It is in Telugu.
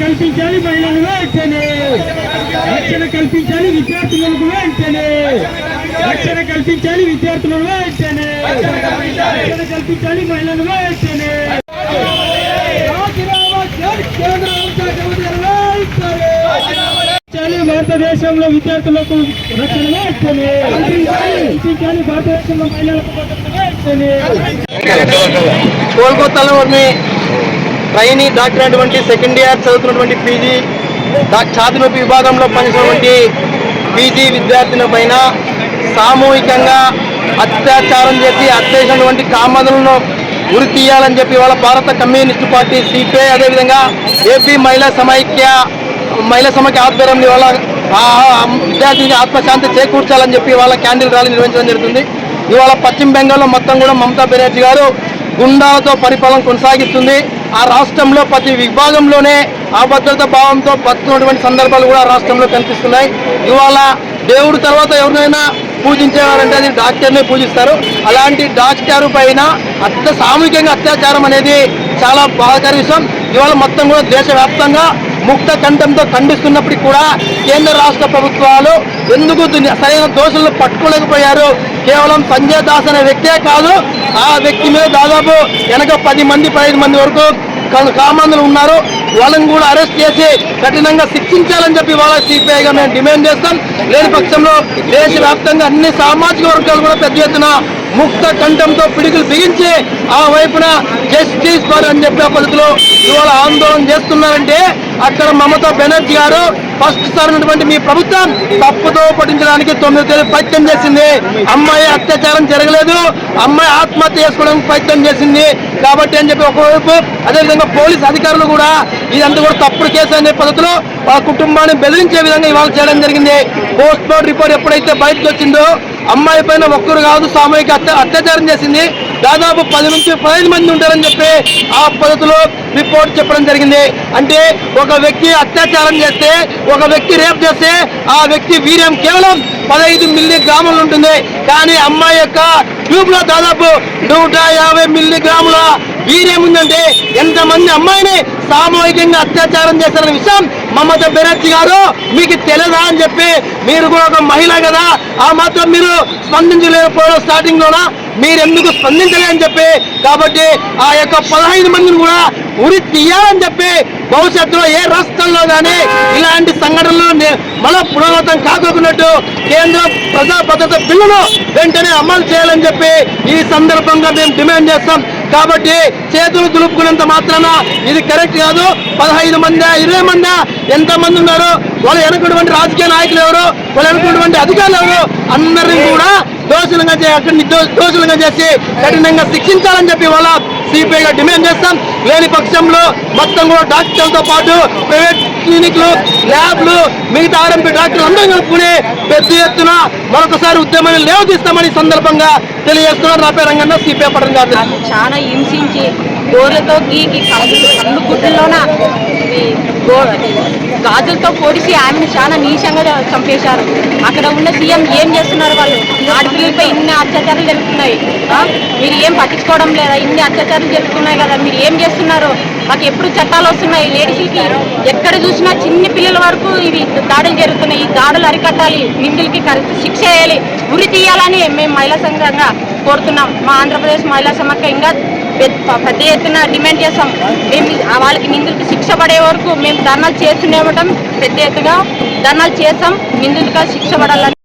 కల్పించాలి మహిళలు వెంటనే రక్షణ కల్పించాలి విద్యార్థులకు వెంటనే. రక్షణ కల్పించాలి విద్యార్థులకు వెంటనే. రక్షణ కల్పించాలి మహిళలు వెంటనే. భారతదేశంలో విద్యార్థులకు రక్షణ వెంటనే. కల్పించాలి భారతదేశంలో మహిళలకు భద్రత ట్రైనీ డాక్టర్ అటువంటి సెకండ్ ఇయర్ చదువుతున్నటువంటి పీజీ ఛాతినొప్పి విభాగంలో పనిచేసినటువంటి పీజీ విద్యార్థిని పైన సామూహికంగా అత్యాచారం చేసి అత్యేసినటువంటి కామదులను గురి తీయాలని చెప్పి వాళ్ళ భారత కమ్యూనిస్టు పార్టీ సిపిఐ అదేవిధంగా ఏపీ మహిళా సమైక్య మహిళా సమైక్య ఆధ్వర్యంలో వాళ్ళ విద్యార్థికి ఆత్మశాంతి చేకూర్చాలని చెప్పి వాళ్ళ క్యాండిల్ ర్యాలీ నిర్వహించడం జరుగుతుంది. ఇవాళ పశ్చిమ బెంగాల్లో మొత్తం కూడా మమతా బెనర్జీ గారు గుండాలతో పరిపాలన కొనసాగిస్తుంది. ఆ రాష్ట్రంలో ప్రతి విభాగంలోనే అభద్రత భావంతో బతుకున్నటువంటి సందర్భాలు కూడా రాష్ట్రంలో కనిపిస్తున్నాయి. ఇవాళ దేవుడు తర్వాత ఎవరినైనా పూజించేవారంటే అది డాక్టర్నే పూజిస్తారు. అలాంటి డాక్టర్ పైన అత్య సామూహికంగా అత్యాచారం అనేది చాలా బాధాకర విషయం. ఇవాళ మొత్తం కూడా దేశవ్యాప్తంగా ముక్త కంఠంతో ఖండిస్తున్నప్పటికీ కూడా కేంద్ర రాష్ట్ర ప్రభుత్వాలు ఎందుకు సరైన దోషులను పట్టుకోలేకపోయారు? కేవలం సంజయ్ దాస్ అనే వ్యక్తే కాదు. ఆ వ్యక్తి మీద దాదాపు వెనక పది మంది పదిహేను మంది వరకు కా- ఉన్నారు. వాళ్ళని కూడా అరెస్ట్ చేసి కఠినంగా శిక్షించాలని చెప్పి వాళ్ళ సిపిఐగా మేము డిమాండ్ చేస్తాం. లేని పక్షంలో దేశవ్యాప్తంగా అన్ని సామాజిక వర్గాలు కూడా పెద్ద ఎత్తున ముక్త కంఠంతో పిడికిలు బిగించి ఆ వైపున జస్టిస్ ఫర్ అని చెప్పే పద్ధతిలో ఇవాళ ఆందోళన చేస్తున్నారంటే అక్కడ మమతా బెనర్జీ గారు ఫస్ట్ సార్ ఉన్నటువంటి మీ ప్రభుత్వం తప్పుతో పట్టించడానికి తొమ్మిది తేదీ ప్రయత్నం చేసింది. అమ్మాయి అత్యాచారం జరగలేదు. అమ్మాయి ఆత్మహత్య చేసుకోవడానికి ప్రయత్నం చేసింది. కాబట్టి అని చెప్పి ఒకవైపు అదేవిధంగా పోలీస్ అధికారులు కూడా ఇదంతా కూడా తప్పుడు కేసు అనే పద్ధతిలో వాళ్ళ కుటుంబాన్ని బెదిరించే విధంగా ఇవాళ చేయడం జరిగింది. పోస్ట్ మార్టం రిపోర్ట్ ఎప్పుడైతే బయటకు వచ్చిందో అమ్మాయి పైన ఒక్కరు కాదు సామూహిక అత్యాచారం చేసింది. దాదాపు పది నుంచి పదిహేను మంది ఉంటారని చెప్పి ఆ పద్ధతిలో రిపోర్ట్ చెప్పడం జరిగింది. అంటే ఒక వ్యక్తి అత్యాచారం చేస్తే ఒక వ్యక్తి రేప్ చేస్తే ఆ వ్యక్తి వీర్యం కేవలం పదహైదు మిల్లీ గ్రాములు ఉంటుంది. కానీ అమ్మాయి యొక్క ట్యూబ్లో దాదాపు నూట యాభై మిల్లీ గ్రాముల వీర్యం ఎంతమంది అమ్మాయిని సామూహికంగా అత్యాచారం చేశారనే విషయం మమతా బెనర్జీ గారు మీకు తెలియదా అని చెప్పి మీరు కూడా ఒక మహిళ కదా ఆ మాత్రం మీరు స్పందించలేకపోవడం స్టార్టింగ్ లోన? మీరు ఎందుకు స్పందించలేని చెప్పి కాబట్టి ఆ యొక్క పదహైదు మందిని కూడా ఉరి తీయాలని చెప్పి భవిష్యత్తులో ఏ రాష్ట్రంలో కానీ ఇలాంటి సంఘటనలు నే- మళ్ళా పునరావృతం కాకున్నట్టు కేంద్ర ప్రజా భద్రత బిల్లును వెంటనే అమలు చేయాలని చెప్పి ఈ సందర్భంగా మేము డిమాండ్ చేస్తాం. కాబట్టి చేతులు దులుపుకున్నంత మాత్రాన ఇది కరెక్ట్ కాదు. పదహైదు మంది ఇరవై మంది ఎంత మంది ఉన్నారు వాళ్ళు వెనుకున్నటువంటి రాజకీయ నాయకులు ఎవరు వాళ్ళు వెనుకున్నటువంటి అధికారులు ఎవరు అందరినీ కూడా దోషులుగా చే- అక్కడ దోషులుగా చేసి కఠినంగా శిక్షించాలని చెప్పి వాళ్ళ సిపిఐగా డిమాండ్ చేస్తాం. లేని పక్షంలో మొత్తం కూడా డాక్టర్లతో పాటు ప్రైవేట్ క్లినిక్లు ల్యాబ్లు మిగతా ఆర్ఎంపీ డాక్టర్లు అందరూ కలుపుకుని పెద్ద ఎత్తున మరొకసారి ఉద్యమాన్ని లేవదీస్తామని ఈ సందర్భంగా తెలియజేస్తున్నారు నా పేరు రంగన్న సిపిఐ పడడం కాదు చాలా హింసించి గోర్లతో గీకి కళ్ళు కళ్ళు గుడ్డల్లోన గో గాజులతో పొడిచి ఆమెను చాలా నీచంగా చంపేశారు. అక్కడ ఉన్న సీఎం ఏం చేస్తున్నారు వాళ్ళు? ఆడపిల్లలపై ఇన్ని అత్యాచారాలు జరుగుతున్నాయి. మీరు ఏం పట్టించుకోవడం లేదా? ఇన్ని అత్యాచారాలు జరుగుతున్నాయి కదా మీరు ఏం చేస్తున్నారు? మాకు ఎప్పుడు చట్టాలు వస్తున్నాయి? లేడీస్కి ఎక్కడ చూసినా చిన్ని పిల్లల వరకు ఇవి దాడులు జరుగుతున్నాయి. ఈ దాడులు అరికట్టాలి నిందులకి శిక్ష వేయాలి ఉరి తీయాలని మేము మహిళా సంఘంగా కోరుతున్నాం. మా ఆంధ్రప్రదేశ్ మహిళా సమాఖ్య ఇంకా పెద్ద పెద్ద ఎత్తున డిమాండ్ చేస్తాం. మేము వాళ్ళకి నిందితులకి శిక్ష పడే వరకు మేము ధర్నాలు చేస్తూనే ఉండటం పెద్ద ఎత్తుగా ధర్నాలు చేస్తాం. నిందులుగా శిక్ష పడాలని